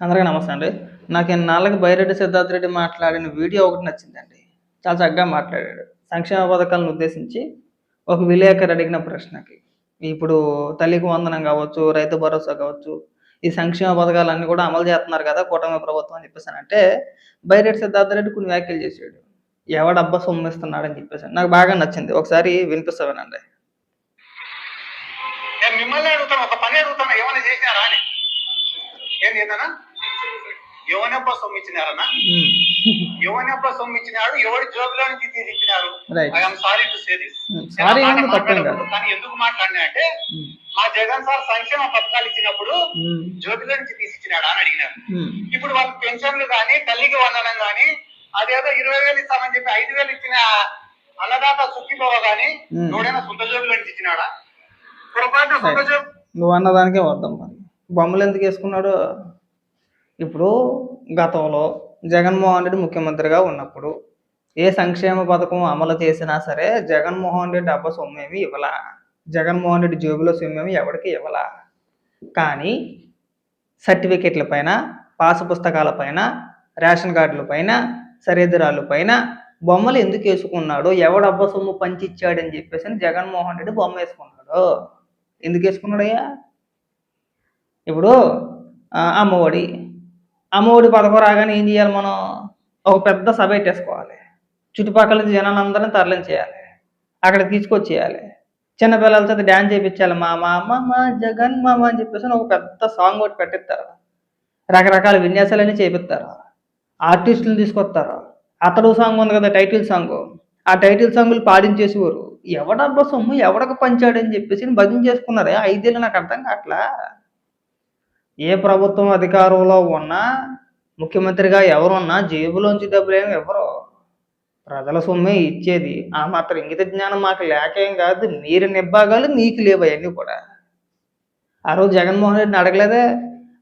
అందరికీ నమస్తే అండి. నాకు నాలుగు బైరెడ్డి సిద్ధార్థ రెడ్డి మాట్లాడిన వీడియో ఒకటి నచ్చిందండి. చాలా చక్కగా మాట్లాడాడు. సంక్షేమ పథకాలను ఉద్దేశించి ఒక విలేకరు అడిగిన ప్రశ్నకి. ఇప్పుడు తల్లికి వందనం కావచ్చు రైతు భరోసా కావచ్చు ఈ సంక్షేమ పథకాలన్నీ కూడా అమలు చేస్తున్నారు కదా కూటమి ప్రభుత్వం అని చెప్పేసి అంటే బైరెడ్డి సిద్ధార్థ రెడ్డి కొన్ని వ్యాఖ్యలు చేశాడు. ఎవడబ్బా సొమ్మిస్తున్నాడని చెప్పేసి నాకు బాగా నచ్చింది. ఒకసారి వినిపిస్తావేనండి మిమ్మల్ని అడుగుతాను. ఒక పని అడుగుతాను. ఏమైనా చేసినారా అని. ఏం చేద్దానా యువనప్ప సొమ్ము ఇచ్చినారనా ఉమ్. యువనప్ప సొమ్ము ఇచ్చినాడు ఎవరి జోబులో నుంచి తీసి ఇచ్చినారు Right. I'm sorry to say this Hmm. కానీ ఎందుకు మాట్లాడినా అంటే ఉమ్. మా జగన్ సార్ సంక్షేమ పథకాలు ఇచ్చినప్పుడు ఉమ్. జోబులో నుంచి తీసి ఇచ్చినాడా అని అడిగినారు. ఇప్పుడు వాళ్ళ పెన్షన్లు కానీ తల్లికి వందనం కానీ అదేదో ఇరవై వేలు ఇస్తామని చెప్పి ఐదు వేలు ఇచ్చిన అన్నదాత సుఖీభవ కానీ Hmm. ఎవడైనా సొంత జోబులో నుంచి ఇచ్చినాడా పొరపాటు సొంత జోబు నువ్వు అన్నదానికే వద్దాం మరి బొమ్మలు ఎందుకు వేసుకున్నాడు? ఇప్పుడు గతంలో జగన్మోహన్ రెడ్డి ముఖ్యమంత్రిగా ఉన్నప్పుడు ఏ సంక్షేమ పథకం అమలు చేసినా సరే జగన్మోహన్ రెడ్డి అబ్బ సొమ్మేమి ఇవ్వలా. జగన్మోహన్ రెడ్డి జేబులో సొమ్మేమి ఎవరికి ఇవ్వలా. కానీ సర్టిఫికెట్ల పైన పాసు పుస్తకాల పైన రేషన్ కార్డుల పైన సరిహద్దురాళ్ళ పైన బొమ్మలు ఎందుకు వేసుకున్నాడు? ఎవడు అబ్బా సొమ్ము పంచిచ్చాడని చెప్పేసి జగన్మోహన్ రెడ్డి బొమ్మ వేసుకున్నాడు. ఎందుకు వేసుకున్నాడయ్యా? ఇప్పుడు అమ్మఒడి. అమ్మఒడి పథకం రాగానే ఏం చేయాలి మనం? ఒక పెద్ద సభ పెట్టేసుకోవాలి. చుట్టుపక్కల జనాలందరినీ తరలించేయాలి అక్కడ తీసుకొచ్చేయాలి. చిన్నపిల్లలతో డ్యాన్స్ చేయించాలి మా మా మా జగన్ మామ అని చెప్పేసి ఒక పెద్ద సాంగ్ ఒకటి పెట్టిస్తారు. రకరకాల విన్యాసాలన్నీ చేపిస్తారు. ఆర్టిస్టులు తీసుకొస్తారు. అతడు సాంగ్ ఉంది కదా టైటిల్ సాంగ్. ఆ టైటిల్ సాంగులు పాడించేసేవారు. ఎవడబ్బా సొమ్ము? ఎవడకు పంచాడని చెప్పేసి భజన చేసుకున్నారు? ఐదేళ్ళు నాకు అర్థం కావట్లా? ఏ ప్రభుత్వం అధికారంలో ఉన్నా ముఖ్యమంత్రిగా ఎవరున్నా జేబులోంచి డబ్బులు ఏమి ఎవరు ప్రజల సొమ్మే ఇచ్చేది. ఆ మాత్రం ఇంగిత జ్ఞానం మాకు లేకేం కాదు. మీరు నిబ్బాగాలు మీకు లేవు అవన్నీ కూడా. ఆ రోజు జగన్మోహన్ రెడ్డిని అడగలేదే?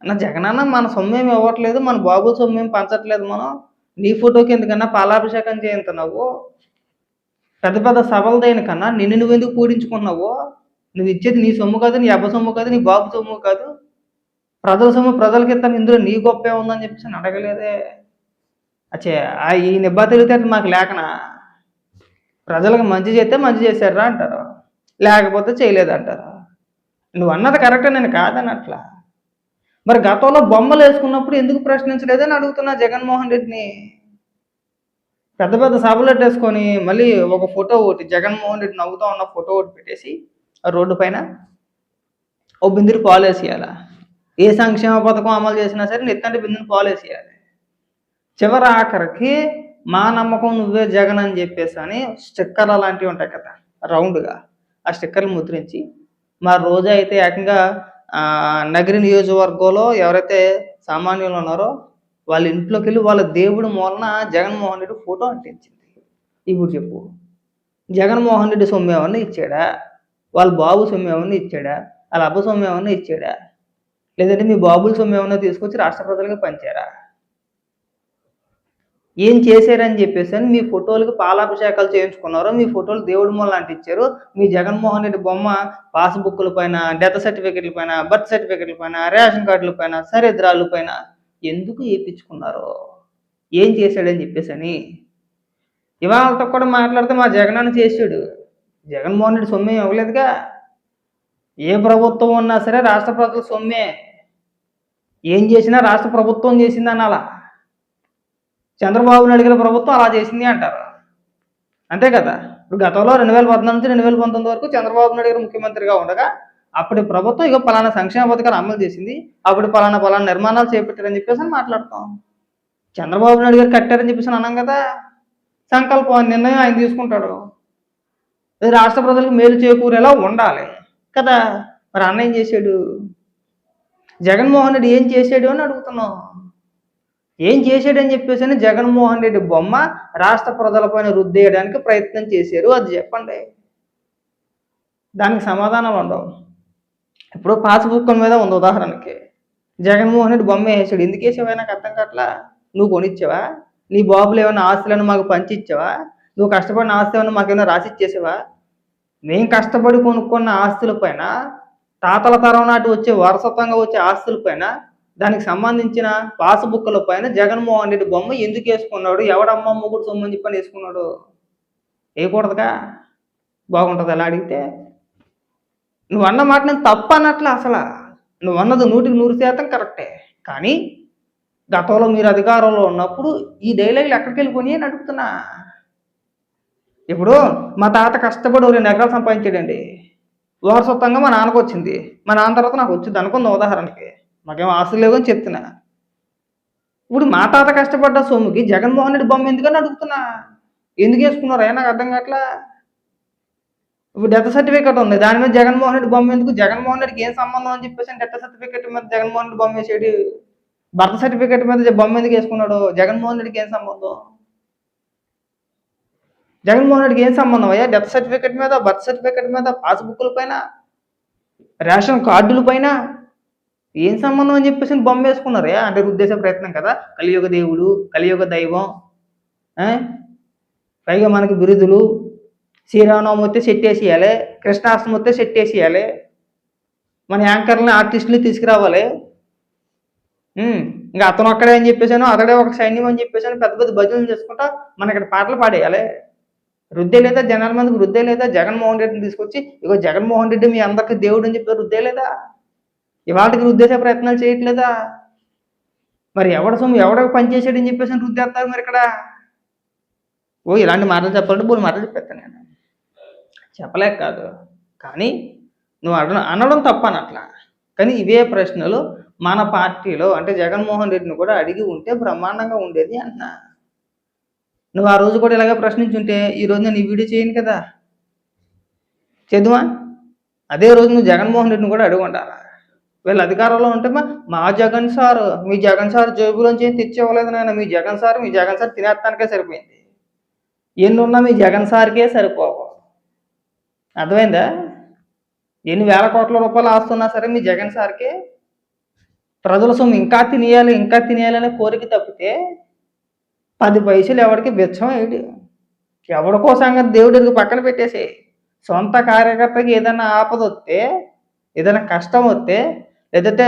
అన్న జగనన్న మన సొమ్మేమి ఇవ్వట్లేదు మన బాబు సొమ్మేం పంచట్లేదు మనం. నీ ఫోటోకి ఎందుకన్నా పాలాభిషేకం చేయించున్నావు? పెద్ద పెద్ద సభలు దేనికన్నా నిన్ను నువ్వు ఎందుకు పూడించుకున్నావు? నువ్వు ఇచ్చేది నీ సొమ్ము కాదు నీ అబ్బ సొమ్ము కాదు నీ బాబు సొమ్ము కాదు. ప్రజల సొమ్ము ప్రజలకి ఇస్తాను ఇందులో నీ గొప్పే ఉందని చెప్పేసి నేను అడగలేదే. అచ్చే ఆ ఈ నిబ్బా తెలివితేటలు మాకు లేకనా? ప్రజలకు మంచి చేస్తే మంచి చేశారా అంటారు. లేకపోతే చేయలేదంటారు. నువ్వు అన్నది కరెక్టే నేను కాదని అట్లా మరి గతంలో బొమ్మలు వేసుకున్నప్పుడు ఎందుకు ప్రశ్నించలేదని అడుగుతున్నా జగన్మోహన్ రెడ్డిని. పెద్ద పెద్ద సభలు పెట్టేసుకొని మళ్ళీ ఒక ఫోటో ఒకటి జగన్మోహన్ రెడ్డి నవ్వుతూ ఉన్న ఫోటో ఒకటి పెట్టేసి ఆ రోడ్డు పైన ఓ బిందిరి పాలు వేసేయాలా? ఏ సంక్షేమ పథకం అమలు చేసినా సరే నెత్తంటి బిందుని పాలు చేయాలి. చివరి ఆఖరికి మా నమ్మకం నువ్వే జగన్ అని చెప్పేసి అని స్టిక్కర్లు అలాంటివి ఉంటాయి కదా రౌండ్గా ఆ స్టిక్కర్లు ముద్రించి మా రోజా అయితే ఏకంగా నగరి నియోజకవర్గంలో ఎవరైతే సామాన్యులు ఉన్నారో వాళ్ళ ఇంట్లోకి వెళ్ళి వాళ్ళ దేవుడి మూలన జగన్మోహన్ రెడ్డి ఫోటో అంటించింది. ఇప్పుడు చెప్పు జగన్మోహన్ రెడ్డి సొమ్ము ఏమన్నా ఇచ్చాడా? వాళ్ళ బాబు సొమ్ము ఏమన్నా ఇచ్చాడా? వాళ్ళ అబ్బ సొమ్ము ఏమన్నా ఇచ్చాడా? లేదంటే మీ బాబుల సొమ్ము ఏమైనా తీసుకొచ్చి రాష్ట్ర ప్రజలకు పంచారా? ఏం చేశారని చెప్పేసి అని మీ ఫోటోలకు పాలాభిషేకాలు చేయించుకున్నారు మీ ఫోటోలు దేవుడి మూల ఇచ్చారు మీ జగన్మోహన్ రెడ్డి బొమ్మ పాస్బుక్ల పైన డెత్ సర్టిఫికెట్ల పైన బర్త్ సర్టిఫికెట్ల పైన రేషన్ కార్డుల పైన సరిద్రాల పైన ఎందుకు వేయించుకున్నారు ఏం చేశాడని చెప్పేసి అని. ఇవాళతో కూడా మాట్లాడితే మా జగన్ అని చేశాడు. జగన్మోహన్ రెడ్డి సొమ్మే ఇవ్వలేదుగా. ఏ ప్రభుత్వం ఉన్నా సరే రాష్ట్ర ప్రజల సొమ్మే. ఏం చేసినా రాష్ట్ర ప్రభుత్వం చేసింది అనాలా. చంద్రబాబు నాయుడు గారి ప్రభుత్వం అలా చేసింది అంటారు. అంతే కదా? ఇప్పుడు గతంలో రెండు వేల పద్నాలుగు నుంచి రెండు వేల పంతొమ్మిది వరకు చంద్రబాబు నాయుడు గారు ముఖ్యమంత్రిగా ఉండగా అప్పటి ప్రభుత్వం ఇక పలానా సంక్షేమ పథకాలు అమలు చేసింది అప్పుడు పలానా పలానా నిర్మాణాలు చేపట్టారని చెప్పేసి అని మాట్లాడతాం. చంద్రబాబు నాయుడు గారు కట్టారని చెప్పేసి అన్నాం కదా? సంకల్పం నిర్ణయం ఆయన తీసుకుంటాడు. రాష్ట్ర ప్రజలకు మేలు చేకూరేలా ఉండాలి. కదా? మరి అన్న ఏం చేశాడు? జగన్మోహన్ రెడ్డి ఏం చేశాడు అని అడుగుతున్నాం. ఏం చేశాడని చెప్పేసి అని జగన్మోహన్ రెడ్డి బొమ్మ రాష్ట్ర ప్రజలపైన రుద్దేయడానికి ప్రయత్నం చేశారు. అది చెప్పండి. దానికి సమాధానాలు ఉండవు. ఇప్పుడు పాస్బుక్ మీద ఉంది ఉదాహరణకి. జగన్మోహన్ రెడ్డి బొమ్మ వేసాడు. ఎందుకు వేసావా? నాకు అర్థం కావట్లా? నువ్వు కొనిచ్చావా? నీ బాబులు ఏమైనా ఆస్తులను మాకు పంచిచ్చావా? నువ్వు కష్టపడిన ఆస్తి ఏమైనా మాకేమైనా రాసి మేము కష్టపడి కొనుక్కున్న ఆస్తుల పైన తాతల తరం నాటి వచ్చే వారసత్వంగా వచ్చే ఆస్తుల పైన దానికి సంబంధించిన పాస్బుక్ల పైన జగన్మోహన్ రెడ్డి బొమ్మ ఎందుకు వేసుకున్నాడు? ఎవడమ్మ మొగుడు సొమ్ము అని చెప్పని వేసుకున్నాడు? వేయకూడదుగా? బాగుంటుంది అలా అడిగితే. నువ్వు అన్న మాట నేను తప్ప అన్నట్లే అసలు. నువ్వు అన్నది నూటికి నూరు శాతం కరెక్టే. కానీ గతంలో మీరు అధికారంలో ఉన్నప్పుడు ఈ డైలాగులు ఎక్కడికి వెళ్ళిపోయి అని అడుగుతున్నా. ఇప్పుడు మా తాత కష్టపడి ఓ రెండు ఎకరాలు సంపాదించాడండి. వారసత్వంగా మా నాన్నకు వచ్చింది. మా నాన్న తర్వాత నాకు వచ్చింది అనుకుంది ఉదాహరణకి. మాకేం ఆశలు లేవు అని చెప్తున్నా. ఇప్పుడు మా తాత కష్టపడ్డ సొమ్ముకి జగన్మోహన్ రెడ్డి బొమ్మ ఎందుకని అడుగుతున్నా? ఎందుకు వేసుకున్నారు నాకు అర్థం కావట్లా? ఇప్పుడు డెత్ సర్టిఫికేట్ ఉంది. దాని మీద జగన్మోహన్ రెడ్డి బొమ్మ ఎందుకు? జగన్మోహన్ రెడ్డికి ఏం సంబంధం అని చెప్పేసి డెత్ సర్టిఫికేట్ మీద జగన్మోహన్ రెడ్డి బొమ్మ వేసాడు. బర్త్ సర్టిఫికేట్ మీద బొమ్మ ఎందుకు వేసుకున్నాడు? జగన్మోహన్ రెడ్డికి ఏం సంబంధం? జగన్మోహన్ రెడ్డికి ఏం సంబంధం అయ్యా? డెత్ సర్టిఫికెట్ మీద బర్త్ సర్టిఫికెట్ మీద పాస్బుక్ల పైన రేషన్ కార్డుల పైన ఏం సంబంధం అని చెప్పేసి బొమ్మ వేసుకున్నారు అంటే ఉద్దేశ ప్రయత్నం కదా? కలియుగ దేవుడు కలియుగ దైవం పైగా మనకి బిరుదులు శ్రీరామనవమి వస్తే సెట్ వేసేయాలి కృష్ణాష్టమి వస్తే సెట్ వేసేయాలి మన యాంకర్ని ఆర్టిస్టులు తీసుకురావాలి. ఇంకా అతను ఒక్కడే అని చెప్పేసాను అతడే ఒక సైన్యం అని చెప్పేసాను పెద్ద పెద్ద భజనలు చేసుకుంటా మన ఇక్కడ పాటలు పాడేయాలి. రుద్దే లేదా జనాల మందికి రుద్దే లేదా జగన్మోహన్ రెడ్డిని తీసుకొచ్చి ఇగో జగన్మోహన్ రెడ్డి మీ అందరికి దేవుడు అని చెప్పి రుద్దే లేదా? ఇవాళకి రుద్దేసే ప్రయత్నాలు చేయట్లేదా? మరి ఎవడ సొమ్ము ఎవడ పనిచేసాడని చెప్పేసి రుద్దేస్తారు మరి ఇక్కడ? ఓ ఇలాంటి మాటలు చెప్పాలంటే మూడు మాటలు చెప్పేస్తాను నేను. చెప్పలేక కాదు. కానీ నువ్వు అడ అనడం తప్ప అనట్లా కానీ ఇవే ప్రశ్నలు మన పార్టీలో అంటే జగన్మోహన్ రెడ్డిని కూడా అడిగి ఉంటే బ్రహ్మాండంగా ఉండేది అన్నా. నువ్వు ఆ రోజు కూడా ఇలాగే ప్రశ్నించుంటే ఈ రోజు నేను ఈ వీడియో చేయను కదా? చేద్దుమా? అదే రోజు నువ్వు జగన్మోహన్ రెడ్డిని కూడా అడుగుంటారా వీళ్ళు అధికారంలో ఉంటే మా మా జగన్ సార్ మీ జగన్ సార్ జేబులోంచి ఏం తెచ్చేవ్వలేదు నాయన. మీ జగన్ సార్ మీ జగన్ సార్ తినేస్తానికే సరిపోయింది. ఎన్ని ఉన్నా మీ జగన్ సార్కే సరిపోవు. అర్థమైందా? ఎన్ని వేల కోట్ల రూపాయలు ఆస్తున్నా సరే మీ జగన్ సార్కే. ప్రజల సొమ్ము ఇంకా తినేయాలి ఇంకా తినేయాలి అనే కోరిక తప్పితే పది పైసలు ఎవరికి బిచ్చం ఏడు. ఎవరికో సంగతి దేవుడికి పక్కన పెట్టేసి. సొంత కార్యకర్తకి ఏదైనా ఆపద వస్తే ఏదైనా కష్టం వస్తే లేదంటే